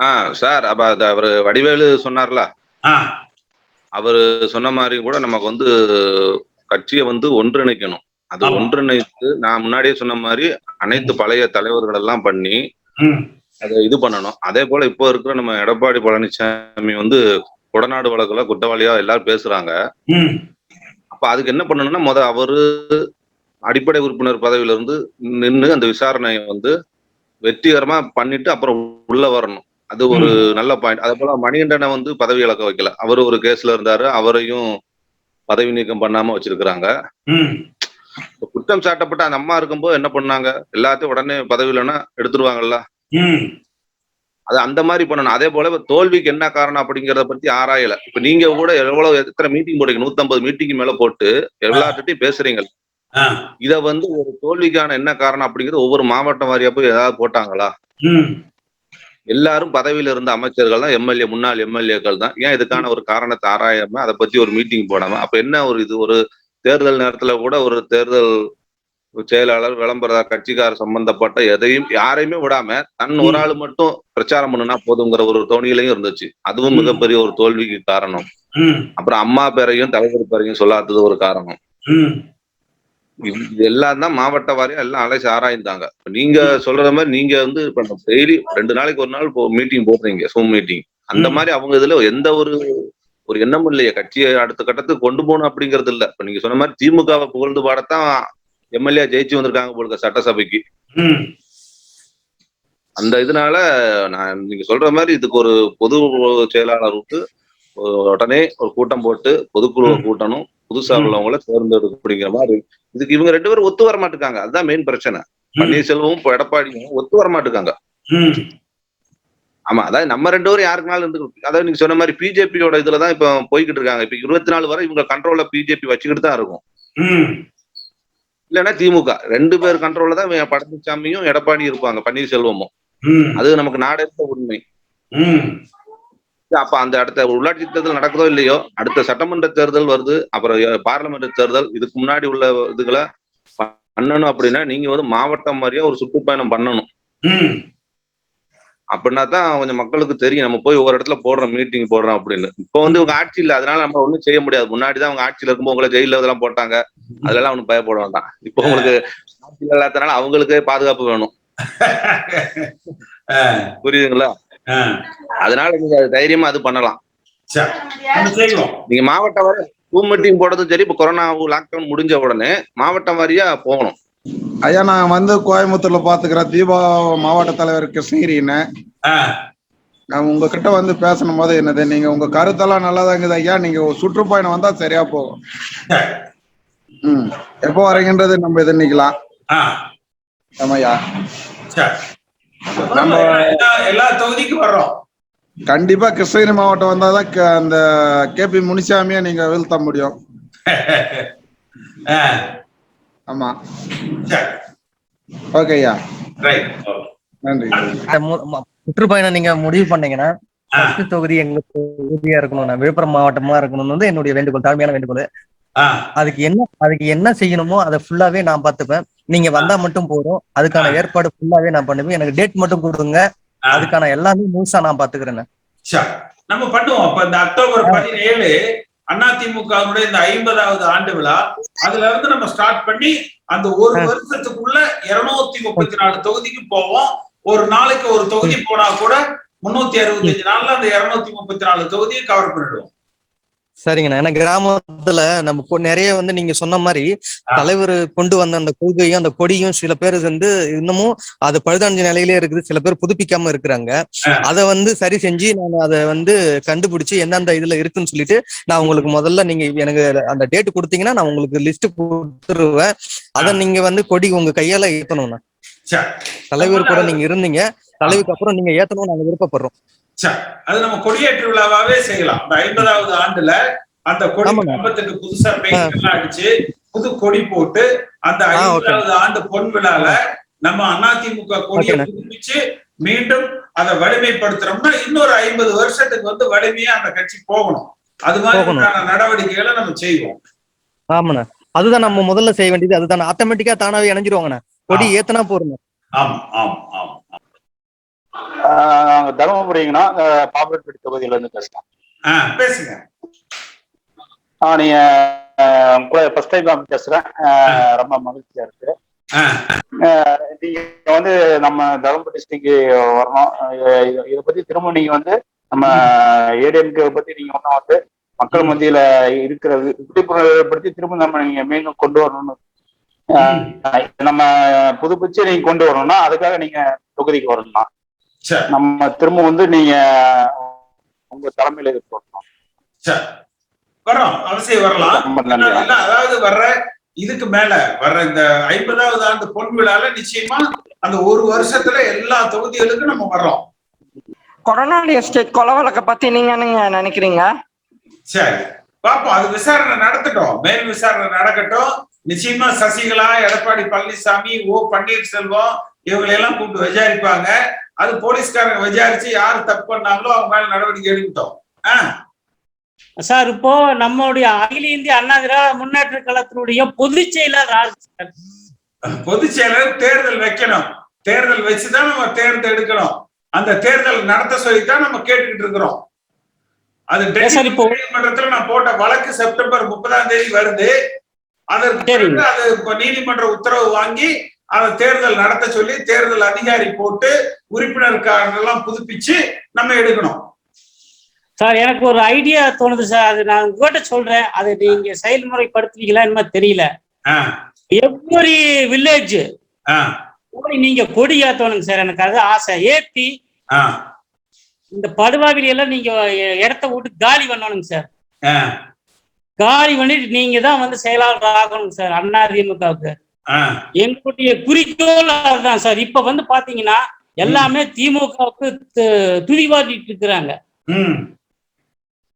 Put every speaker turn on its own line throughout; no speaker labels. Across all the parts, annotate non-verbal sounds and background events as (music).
ஆ sir அப்ப அது அவரு வடிவேலு சொன்னார்ல?
ஆ.
அவரு சொன்ன மாதிரி கூட நமக்கு வந்து கட்சியை வந்து ஒன்றிணைக்கணும். அது
ஆமா.
ஒன்றிணைத்து நான் முன்னாடியே சொன்ன மாதிரி அனைத்து பழைய தலைவர்கள் எல்லாம் பண்ணி
ம்.
அதை இது பண்ணணும். அதே போல இப்போ இருக்கிற நம்ம எடப்பாடி பழனிசாமி வந்து கொடநாடு வழக்குல குற்றவாளியா எல்லாரும் பேசுறாங்க.
ம்.
அப்ப அதுக்கு என்ன பண்ணணும்னா முத அவரு அடிப்படை உறுப்பினர் பதவியில இருந்து நின்று அந்த விசாரணையை வந்து வெற்றிகரமா பண்ணிட்டு அப்புறம் உள்ள வரணும். அது ஒரு நல்ல பாயிண்ட் அதே போல மணிகண்டனை வந்து பதவி இழக்க வைக்கல. அவர் ஒரு கேஸ்ல இருந்தாரு. அவரையும் பதவி நீக்கம் பண்ணாம வச்சிருக்கிறாங்க. குற்றம் சாட்டப்பட்ட அந்த அம்மா இருக்கும்போது என்ன பண்ணாங்க? எல்லாத்தையும் உடனே பதவி இல்லைன்னா எடுத்துருவாங்கல்ல? அது அந்த மாதிரி பண்ணணும். அதே போல தோல்விக்கு என்ன காரணம் அப்படிங்கறத பத்தி ஆராயல. இப்ப நீங்க கூட எவ்வளவு எத்தனை மீட்டிங் போடுறீங்க 150 மீட்டிங் மேல போட்டு எல்லார்கிட்டையும் பேசுறீங்க. இத வந்து ஒரு தோல்விக்கான என்ன காரணம் அப்படிங்கிறது ஒவ்வொரு மாவட்டம் வாரியா போய் ஏதாவது போட்டாங்களா? எல்லாரும் பதவியில இருந்த அமைச்சர்கள் தான் எம்எல்ஏ முன்னாள் எம்எல்ஏக்கள் தான் ஏன் இதுக்கான ஒரு காரணத்தை ஆராயாம அதை பத்தி ஒரு மீட்டிங் போடாம அப்ப என்ன ஒரு இது? ஒரு தேர்தல் நேரத்துல கூட ஒரு தேர்தல் செயலாளர் விளம்பரதார் கட்சிக்கார சம்பந்தப்பட்ட எதையும் யாரையுமே விடாம தன் ஒரு ஆள் மட்டும் பிரச்சாரம் பண்ணுனா போதுங்கிற ஒரு தோணியிலையும் இருந்துச்சு. அதுவும் மிகப்பெரிய ஒரு தோல்விக்கு காரணம். அப்புறம் அம்மா பேரையும் தலைவர் பேரையும் சொல்லாதது ஒரு காரணம். இது எல்லாம் தான் மாவட்ட வாரியா எல்லாம் அலைச்சு ஆராய்ந்தாங்க. நீங்க சொல்ற மாதிரி நீங்க வந்து இப்ப டெய்லி ரெண்டு நாளைக்கு ஒரு நாள் மீட்டிங் போடுறீங்க சூம் மீட்டிங் அந்த. மாதிரி அவங்க இதுல எந்த ஒரு ஒரு எண்ணமும் இல்லையே. கட்சியை அடுத்த கட்டத்துக்கு கொண்டு போகணும் அப்படிங்கிறது இல்ல. இப்ப நீங்க சொன்ன மாதிரி திமுகவை புகழ்ந்து பாடத்தான் எம்எல்ஏ ஜெயிச்சு வந்திருக்காங்க போலுக்க சட்டசபைக்கு. அந்த இதனால நான் நீங்க சொல்ற மாதிரி இதுக்கு ஒரு பொது செயலாளர் விட்டு ஒரு உடனே ஒரு கூட்டம் போட்டு பொதுக்குழுவை
ம்.
கூட்டணும் புதுசா. உள்ளவங்கள தேர்ந்தெடுக்க அப்படிங்கிற மாதிரி இதுக்கு இவங்க ரெண்டு பேரும் ஒத்து வர மாட்டுக்காங்க அதுதான் மெயின் பிரச்சனை. பன்னீர்செல்வமும் இப்ப எடப்பாடியும் ஒத்து வர மாட்டுக்காங்க
ம்.
ஆமா அதாவது நம்ம ரெண்டு பேரும் யாருக்குனாலும் இருந்து அதாவது நீங்க சொன்ன மாதிரி பிஜேபியோட இதுலதான் இப்ப போய்கிட்டு இருக்காங்க. இப்ப இருபத்தி நாலு வரை இவங்க கண்ட்ரோல்ல பிஜேபி வச்சுக்கிட்டு தான் இருக்கும். இல்லைன்னா திமுக. ரெண்டு பேர் கண்ட்ரோல்ல தான் பழனிசாமியும் எடப்பாடி இருப்பாங்க பன்னீர்செல்வமும். அது நமக்கு நாடெடுத்த உண்மை. அப்ப அந்த அடுத்த உள்ளாட்சி தேர்தல் நடக்குதோ இல்லையோ அடுத்த சட்டமன்ற தேர்தல் வருது அப்புறம் பார்லிமெண்ட் தேர்தல் இதுக்கு முன்னாடி உள்ள இதுகளை பண்ணணும் அப்படின்னா நீங்க வந்து மாவட்டம் மாதிரியா ஒரு சுற்றுப்பயணம் பண்ணணும். அப்படின்னா தான் கொஞ்சம் மக்களுக்கு தெரியும் நம்ம போய் ஒரு இடத்துல போடுறோம் மீட்டிங் போடுறோம் அப்படின்னு. இப்போ வந்து இவங்க ஆட்சி இல்ல அதனால நம்ம ஒண்ணும் செய்ய முடியாது. முன்னாடி தான் அவங்க ஆட்சியில இருக்கும்போது உங்களை ஜெயில இதெல்லாம் போட்டாங்க. அதெல்லாம் ஒன்றும் பயப்பட வேண்டாம். இப்போ உங்களுக்கு ஆட்சியில் இல்லாதனால அவங்களுக்கே பாதுகாப்பு வேணும். (laughs) புரியுதுங்களா? அதனால நீங்க தைரியமா அது பண்ணலாம். நீங்க மாவட்டம் வரை ரூம் மீட்டிங் போடுறதும் சரி இப்போ கொரோனா லாக்டவுன் முடிஞ்ச உடனே மாவட்டம் வாரியா போகணும்.
ஐயா நான் வந்து கோயம்புத்தூர்ல பாத்துக்கிற தீபா மாவட்ட தலைவர் கிருஷ்ணகிரின்னு. நான் உங்ககிட்ட வந்து பேசணும் போது என்னது நீங்க உங்க கருத்தெல்லாம் நல்லதா இருக்குது ஐயா நீங்க ஒரு சுற்றுப்பயணம் வந்தா சரியா போகும். ம். எப்போ வரீங்கன்றது நம்ம இது நிக்கலாம்
ஆ.
ஆமாய்யா.
சரி
நம்ம
எல்லா எல்லா தொகுதிக்கும் வர்றோம்.
கண்டிப்பா கிருஷ்ணகிரி மாவட்டம் வந்தாதான் க- அந்த கேபி முனிசாமியை நீங்க வீழ்த்த முடியும். ஆமா.
சரி.
ஓகே ஐயா நன்றி.
சுற்றுப்பயணம் நீங்க முடிவு பண்ணீங்கன்னா தொகுதி எங்களுக்கு உறுதியா இருக்கணும். விழுப்புரம் மாவட்டமா இருக்கணும்னு வந்து என்னுடைய வேண்டுகோள் தாழ்மையான வேண்டுகோள். அதுக்கு என்ன அதுக்கு என்ன செய்யணுமோ அதை ஃபுல்லாவே நான் பார்த்துப்பேன். நீங்க வந்தா மட்டும் போதும். அதுக்கான ஏற்பாடு ஃபுல்லாவே நான் பண்ணுவேன். எனக்கு டேட் மட்டும் கொடுங்க. அதுக்கான எல்லாமே முழுசா நான் பாத்துக்கிறேன்
நம்ம பண்ணுவோம். அப்ப இந்த அக்டோபர் பதினேழு அதிமுகவுடைய இந்த ஐம்பதாவது ஆண்டு விழா அதுல இருந்து நம்ம ஸ்டார்ட் பண்ணி அந்த ஒரு. வருஷத்துக்குள்ள இருநூத்தி முப்பத்தி நாலு தொகுதிக்கு போவோம். ஒரு நாளைக்கு ஒரு தொகுதி போனா கூட முன்னூத்தி அறுபத்தஞ்சு நாள்ல அந்த இருநூத்தி முப்பத்தி நாலு தொகுதியை கவர் பண்ணிடுவோம்.
சரிங்கண்ணா. ஏன்னா கிராமத்துல நம்ம நிறைய வந்து நீங்க சொன்ன மாதிரி. தலைவர் கொண்டு வந்த அந்த கொள்கையும் அந்த கொடியும் சில பேர் வந்து இன்னமும் அது பழுதடைஞ்ச நிலையிலே இருக்குது. சில பேர் புதுப்பிக்காம இருக்கிறாங்க. அதை வந்து சரி செஞ்சு நான் அதை வந்து கண்டுபிடிச்சு எந்தெந்த இதுல இருக்குன்னு சொல்லிட்டு நான் உங்களுக்கு முதல்ல நீங்க எனக்கு அந்த டேட் கொடுத்தீங்கன்னா நான் உங்களுக்கு லிஸ்ட் கொடுத்துருவேன். அதை நீங்க வந்து கொடி உங்க கையால ஏத்தணும்ண்ணா. தலைவர் கூட நீங்க இருந்தீங்க. தலைவருக்கு அப்புறம் நீங்க ஏத்தணும் நாங்க விருப்பப்படுறோம்.
அது நம்ம கொடியேற்று விழாவாவே செய்யலாம் அந்த ஐம்பதாவது ஆண்டுல அந்த கொடி. கம்பத்துக்கு புதுசா பெயிண்ட் எல்லாம் அடிச்சு புது கொடி போட்டு அந்த. ஐம்பதாவது ஆண்டு பொன் விழால நம்ம அதிமுக கொடியை. புதுப்பிச்சு மீண்டும் அதை வலிமைப்படுத்துறோம்னா இன்னொரு ஐம்பது வருஷத்துக்கு வந்து வலிமையா அந்த கட்சி போகணும் அது
போகணும்.
மாதிரி நடவடிக்கைகளை நம்ம செய்வோம்
ஆமாண்ணா அதுதான் நம்ம முதல்ல செய்ய வேண்டியது அதுதான் ஆட்டோமேட்டிக்கா தானாவே இணைஞ்சிருவாங்கண்ணா கொடி. ஏத்தனா போறோம்
ஆமா ஆமா ஆமா
நாங்க தருமபுரிங்கண்ணா பாப்புலர்பேட்டை தொகுதியில இருந்து பேசுறேன்
ஆ, பேசுங்க.
ஆஹ் நீங்க ஆஹ் உங்க கூட ஃபர்ஸ்ட் டைம் பேசுறேன். ஆஹ் ரொம்ப மகிழ்ச்சியா இருக்கு.
ஆ,
நீங்க வந்து நம்ம தருமபுரி டிஸ்ட்ரிக்ட் வரணும். இத பத்தி திரும்ப நீங்க வந்து நம்ம ஏடிஎம்கே பத்தி நீங்க ஒன்றும் வந்து மக்கள் மத்தியில இருக்கிற விழிப்புணர்வை பத்தி திரும்ப நம்ம நீங்க மீண்டும் கொண்டு வரணும்னு. நம்ம புதுப்பிச்சு நீங்க கொண்டு வரணும்னா அதுக்காக நீங்க தொகுதிக்கு வரணும்னா. நம்ம திரும்ப வந்து நீங்க உங்க தலைமையில இது போடணும்
சரி வரோம் அவசியம் வரலாம். அதாவது வர்ற இதுக்கு மேல வர்ற இந்த ஐம்பதாவது ஆண்டு பொன் விழால நிச்சயமா அந்த ஒரு வருஷத்துல எல்லா தொகுதிகளுக்கும் நம்ம வர்றோம்.
கொரோனாடி எஸ்டேட் கொலை வழக்க பத்தி நீங்க என்னங்க நினைக்கிறீங்க?
சரி பாப்போம் அது விசாரணை நடத்தட்டும் மேல் விசாரணை நடக்கட்டும். நிச்சயமா சசிகலா எடப்பாடி பழனிசாமி ஓ பன்னீர்செல்வம் இவங்களை எல்லாம் கூப்பிட்டு விசாரிப்பாங்க. அது போலீஸ்காரங்க விசாரிச்சு யார் தப்பு பண்ணாங்களோ அவங்க மேல நடவடிக்கை எடுக்கட்டும்.
சார் இப்போ நம்மளுடைய அகில இந்திய அண்ணா திராவிட முன்னேற்ற கழகத்தினுடைய பொதுச் செயலர்.
பொதுச் செயலர் தேர்தல் வைக்கணும். தேர்தல் வச்சுதான் நம்ம தேர்ந்தெடுக்கணும். அந்த தேர்தல் நடத்த சொல்லித்தான் நம்ம கேட்டுக்கிட்டு இருக்கிறோம். அது நீதிமன்றத்துல நான் போட்ட வழக்கு செப்டம்பர் முப்பதாம் தேதி வருது. அதற்கு அது நீதிமன்ற உத்தரவு வாங்கி அந்த தேர்தல் நடத்த சொல்லி தேர்தல் அதிகாரி போட்டு உறுப்பினர் எல்லாம் புதுப்பிச்சு நம்ம எடுக்கணும்.
சார் எனக்கு ஒரு ஐடியா தோணுது சார். அது நான் உங்ககிட்ட சொல்றேன். அதை நீங்க செயல்முறைப்படுத்துவீங்களா என்ன தெரியல.
ஆஹ்
எவ்வொரு வில்லேஜ் நீங்க கொடி ஏத்தணுங்க சார். எனக்கு அது ஆசை. ஏத்தி இந்த படுவாவிலி எல்லாம் நீங்க இடத்த விட்டு காலி பண்ணணுங்க சார். காலி பண்ணிட்டு நீங்க தான் வந்து செயலாளர் ஆகணும் சார். அண்ணா திமுகவுக்கு. எங்களுடைய குறிக்கோள் அதுதான் சார். இப்ப வந்து பாத்தீங்கன்னா எல்லாமே திமுகவுக்கு துதிவாட்டிட்டு இருக்கிறாங்க.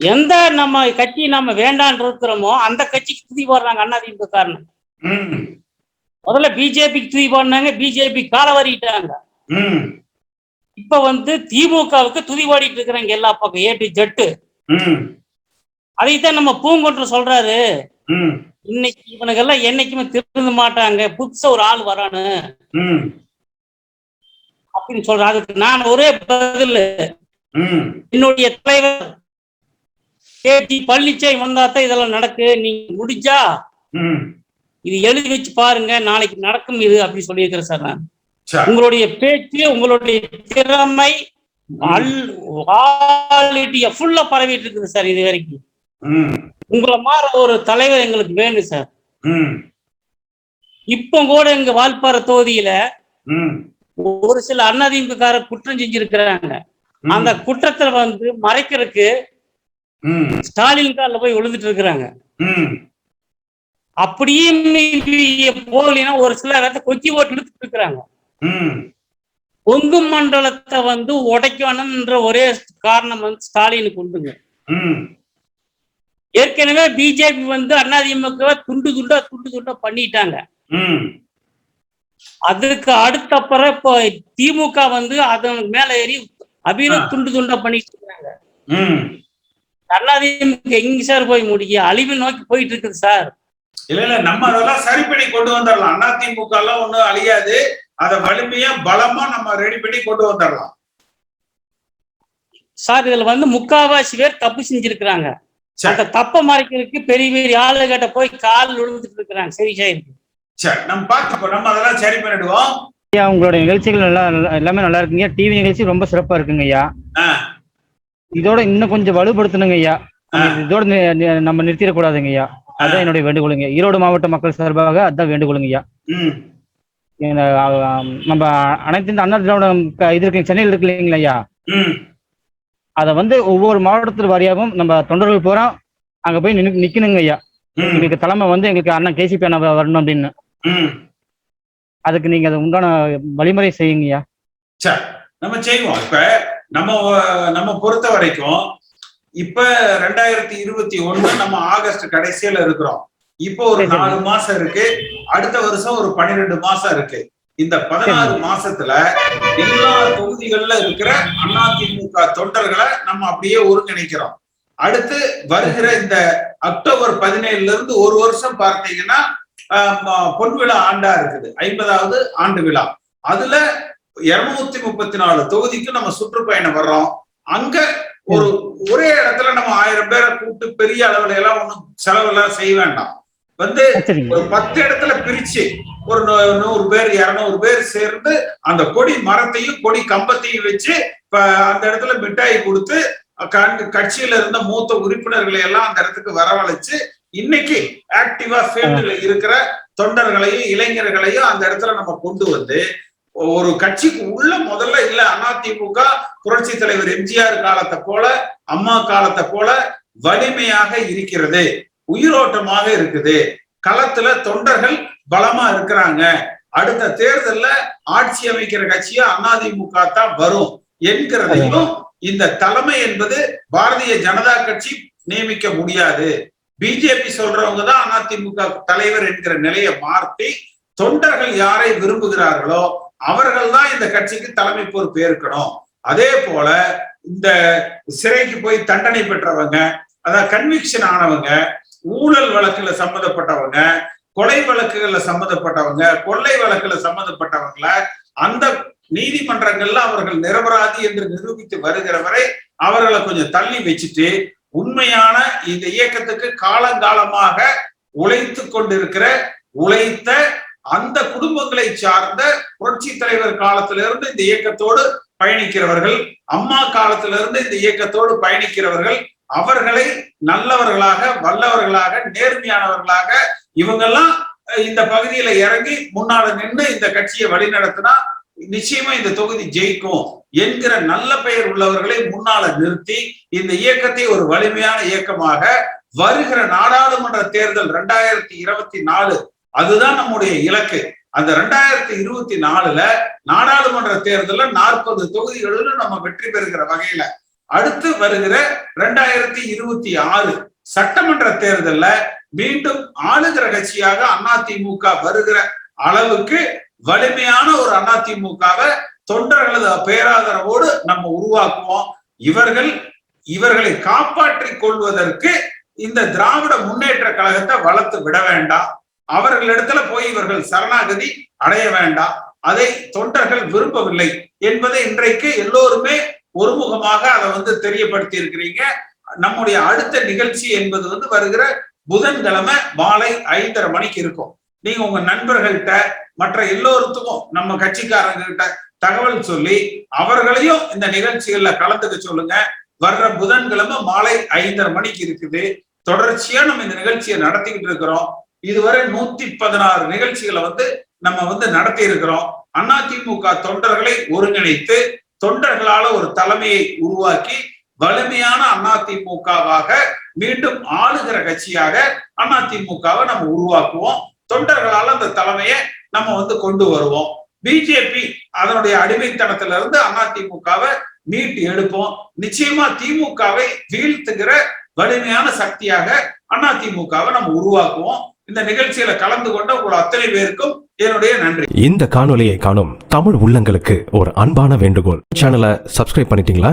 எந்த நம்ம கட்சி நம்ம வேண்டான் இருக்கிறோமோ அந்த கட்சிக்கு துதி போடுறாங்க அண்ணா திமுக காரணம். முதல்ல பிஜேபிக்கு துதி போடுறாங்க பிஜேபி காலவரிட்டாங்க இப்ப வந்து திமுகவுக்கு துதி ஓடிட்டு இருக்கிறாங்க எல்லா பக்கம் ஏ டு ஜெட்டு அதைத்தான் நம்ம பூங்கொன்று சொல்றாரு. இன்னைக்கு இவனுக்கெல்லாம் என்னைக்குமே திருந்த மாட்டாங்க. புதுசா ஒரு ஆள் வரானு. அப்படின்னு சொல்றாரு அதுக்கு நான் ஒரே பதில். என்னுடைய தலைவர் கேடி பழனிச்சாமி வந்தா தான் இதெல்லாம் நடக்கு. நீங்க முடிஞ்சா இது எழுதி வச்சு பாருங்க. நாளைக்கு நடக்கும் இது அப்படி சொல்லியிருக்கிறேன் சார் நான். உங்களுடைய பேச்சு உங்களுடைய திறமை ஃபுல்லா பரவிட்டு இருக்குது சார் இது வரைக்கும். உங்களை மாதிரி ஒரு தலைவர் எங்களுக்கு வேணும் சார். இப்போ கூட எங்க வால்பாறை தொகுதியில ஒரு சில அதிமுககார குற்றம் செஞ்சிருக்கிறாங்க. அந்த குற்றத்தை வந்து மறைக்கிறதுக்கு ஸ்டாலின் காலில் போய் விழுந்துட்டு இருக்கிறாங்க அப்படியே போகலைன்னா ஒரு சில இடத்த கொக்கி ஓட்டு இழுத்துட்டு இருக்கிறாங்க கொங்கு மண்டலத்தை வந்து உடைக்கணும்ன்ற ஒரே காரணம் வந்து ஸ்டாலினுக்கு உண்டுங்க. ஏற்கனவே பிஜேபி வந்து அதிமுக துண்டு துண்டா துண்டு துண்டா பண்ணிட்டாங்க. அதுக்கு அடுத்தப்புறம் இப்போ திமுக வந்து அதன் மேல ஏறி அபிர
ஆ.
துண்டு துண்டா பண்ணிட்டு இருக்காங்க.
உம்
அதிமுக எங்க சார் போய் முடியும் அழிவு நோக்கி போயிட்டு இருக்குது சார்.
இல்ல இல்ல நம்ம அதெல்லாம் சரி பண்ணி கொண்டு வந்துடலாம் அதிமுக எல்லாம் ஒண்ணும் அழியாது. அதை வலிமையா பலமா நம்ம ரெடி பண்ணி கொண்டு வந்துடலாம்
சார் இதுல வந்து முக்காவாசி பேர் தப்பு செஞ்சிருக்கிறாங்க.
சரி
அந்த தப்பை மறைக்கிறதுக்கு பெரிய பெரிய ஆளுகிட்ட போய் கால் விழுந்துட்டு இருக்கிறாங்க. சரி சரி.
சரி நம்ம பார்த்துப்போம் நம்ம அதெல்லாம் சரி பண்ணிடுவோம்.
ஐயா உங்களுடைய நிகழ்ச்சிகள் நல்லா எல்லாமே நல்லா இருக்குங்க. டிவி நிகழ்ச்சி ரொம்ப சிறப்பா இருக்குங்க ஐயா. இதோட இன்னும் கொஞ்சம் வலுப்படுத்தணுங்க ஐயா. இதோட நம்ம நிறுத்திடக்கூடாதுங்க ஐயா. அதான் என்னுடைய வேண்டுகோளுங்க. ஈரோடு மாவட்ட மக்கள் சார்பாக அதான் வேண்டுகோளுங்க ஐயா. நம்ம அனைத்து இந்த அண்ணா திராவிட க- இது இருக்கு சென்னையில் இருக்கு இல்லைங்களா ஐயா? அதை வந்து ஒவ்வொரு மாவட்டத்தில் வாரியாகவும் நம்ம தொண்டர்கள் பூரா அங்க போய் நின்னு நிக்கணுங்க ஐயா. எங்களுக்கு தலைமை வந்து எங்களுக்கு அண்ணன் கேசிபி அண்ணா வரணும் அப்படின்னு. அதுக்கு நீங்க அது உண்டான வழிமுறை செய்யுங்க ஐயா.
சரி நம்ம செய்வோம். இப்ப நம்ம நம்ம பொறுத்த வரைக்கும் இப்ப ரெண்டாயிரத்தி இருபத்தி ஒண்ணு நம்ம ஆகஸ்ட் கடைசியில இருக்கிறோம். இப்போ ஒரு. நாலு மாசம் இருக்கு. அடுத்த வருஷம் ஒரு பன்னிரெண்டு மாசம் இருக்கு. இந்த பதினாறு மாசத்துல எல்லா தொகுதிகள்ல இருக்கிற அதிமுக தொண்டர்களை நம்ம அப்படியே ஒருங்கிணைக்கிறோம். அடுத்து வருகிற இந்த அக்டோபர் பதினேழுல இருந்து ஒரு வருஷம் பார்த்தீங்கன்னா பொன் விழா ஆண்டா இருக்குது. ஐம்பதாவது ஆண்டு விழா. அதுல இருநூத்தி முப்பத்தி நாலு தொகுதிக்கு நம்ம சுற்றுப்பயணம் வர்றோம். அங்க ஒரு ஒரே இடத்துல நம்ம ஆயிரம் பேரை கூப்பிட்டு பெரிய அளவுல எல்லாம் ஒண்ணும் செலவெல்லாம் செய்ய வேண்டாம். வந்து ஒரு பத்து இடத்துல பிரிச்சு ஒரு நூ- நூறு பேர் இருநூறு பேர் சேர்ந்து அந்த கொடி மரத்தையும் கொடி கம்பத்தையும் வச்சு இப்ப அந்த இடத்துல மிட்டாய் கொடுத்து கட்சியில இருந்த மூத்த உறுப்பினர்களை எல்லாம் அந்த இடத்துக்கு வரவழைச்சு இன்னைக்கு ஆக்டிவா ஃபீல்டுல இருக்கிற தொண்டர்களையும் இளைஞர்களையும் அந்த இடத்துல நம்ம கொண்டு வந்து ஒரு கட்சிக்கு உள்ள முதல்ல இல்ல அதிமுக புரட்சி தலைவர் எம்ஜிஆர் காலத்தை போல அம்மா காலத்தை போல வலிமையாக இருக்கிறது உயிரோட்டமாக இருக்குது. களத்துல தொண்டர்கள் பலமா இருக்கிறாங்க. அடுத்த தேர்தல்ல ஆட்சி அமைக்கிற கட்சியா அதிமுக தான் வரும் என்கிறதையும் இந்த தலைமை என்பது பாரதிய ஜனதா கட்சி நியமிக்க முடியாது. பிஜேபி சொல்றவங்க தான் அதிமுக தலைவர் என்கிற நிலையை மாற்றி தொண்டர்கள் யாரை விரும்புகிறார்களோ அவர்கள் தான் இந்த கட்சிக்கு தலைமை பொறுப்பு ஏற்கணும். அதே போல இந்த சிறைக்கு போய் தண்டனை பெற்றவங்க அதாவது கன்விக்ஷன் ஆனவங்க ஊழல் வழக்குல சம்மந்தப்பட்டவங்க கொலை வழக்குகள்ல சம்மந்தப்பட்டவங்க கொள்ளை வழக்குல சம்மந்தப்பட்டவங்கள அந்த நீதிமன்றங்கள்ல அவர்கள் நிரபராதி என்று நிரூபித்து வருகிற வரை அவர்களை கொஞ்சம் தள்ளி வச்சுட்டு உண்மையான இந்த இயக்கத்துக்கு காலங்காலமாக உழைத்து கொண்டிருக்கிற உழைத்த அந்த குடும்பங்களை சார்ந்த புரட்சி தலைவர் காலத்திலிருந்து இந்த இயக்கத்தோடு பயணிக்கிறவர்கள் அம்மா காலத்திலிருந்து இந்த இயக்கத்தோடு பயணிக்கிறவர்கள் அவர்களை நல்லவர்களாக வல்லவர்களாக நேர்மையானவர்களாக இவங்கெல்லாம் இந்த பகுதியில இறங்கி முன்னால நின்று இந்த கட்சியை வழிநடத்தினா நிச்சயமா இந்த தொகுதி ஜெயிக்கும் என்கிற நல்ல பெயர் உள்ளவர்களை முன்னால நிறுத்தி இந்த இயக்கத்தை ஒரு வலிமையான இயக்கமாக வருகிற நாடாளுமன்ற தேர்தல் ரெண்டாயிரத்தி இருபத்தி நாலு அதுதான் நம்முடைய இலக்கு. அந்த ரெண்டாயிரத்தி இருபத்தி நாலுல நாடாளுமன்ற தேர்தல்ல நாற்பது தொகுதிகளிலும் நம்ம வெற்றி பெறுகிற வகையில. அடுத்து வருகிற ரெண்டாயிரத்தி இருபத்தி ஆறு சட்டமன்ற தேர்தல்ல மீண்டும் ஆளுகிற கட்சியாக அதிமுக வருகிற அளவுக்கு வலிமையான ஒரு அதிமுகவை தொண்டர்களது பேராதரவோடு நம்ம உருவாக்குவோம். இவர்கள் இவர்களை காப்பாற்றிக் கொள்வதற்கு இந்த திராவிட முன்னேற்ற கழகத்தை வளர்த்து விட வேண்டாம். அவர்களிடத்துல போய் இவர்கள் சரணாகதி அடைய வேண்டாம். அதை தொண்டர்கள் விரும்பவில்லை என்பதை இன்றைக்கு எல்லோருமே ஒருமுகமாக அதை வந்து தெரியப்படுத்தி இருக்கிறீங்க நம்முடைய அடுத்த நிகழ்ச்சி என்பது வந்து வருகிற புதன்கிழமை மாலை ஐந்தரை மணிக்கு இருக்கும். நீங்க உங்க நண்பர்கள்ட்ட மற்ற எல்லோருத்துக்கும் நம்ம கட்சிக்காரங்ககிட்ட தகவல் சொல்லி அவர்களையும் இந்த நிகழ்ச்சிகள்ல கலந்துக்க சொல்லுங்க. வர்ற புதன்கிழமை மாலை ஐந்தரை மணிக்கு இருக்குது. தொடர்ச்சியா நம்ம இந்த நிகழ்ச்சியை நடத்திக்கிட்டு இருக்கிறோம். இதுவரை நூத்தி பதினாறு நிகழ்ச்சிகளை வந்து நம்ம வந்து நடத்தி இருக்கிறோம். அதிமுக தொண்டர்களை ஒருங்கிணைத்து தொண்டர்களால ஒரு தலைமையை உருவாக்கி வலிமையான அதிமுகவாக மீண்டும் ஆளுகிற கட்சியாக அதிமுகவை நம்ம உருவாக்குவோம். தொண்டர்களால் அந்த தலைமையை நம்ம வந்து கொண்டு வருவோம். பிஜேபி அதனுடைய அடிமைத்தனத்துல இருந்து அதிமுகவை மீட்டு எடுப்போம். நிச்சயமா திமுகவை வீழ்த்துகிற வலிமையான சக்தியாக அதிமுகவை நம்ம உருவாக்குவோம். இந்த நிகழ்ச்சியில கலந்து கொண்ட உங்கள் அத்தனை பேருக்கும் என்னுடைய நன்றி.
இந்த காணொலியை காணும் தமிழ் உள்ளங்களுக்கு ஒரு அன்பான வேண்டுகோள். சேனலை சப்ஸ்கிரைப் பண்ணிட்டீங்களா?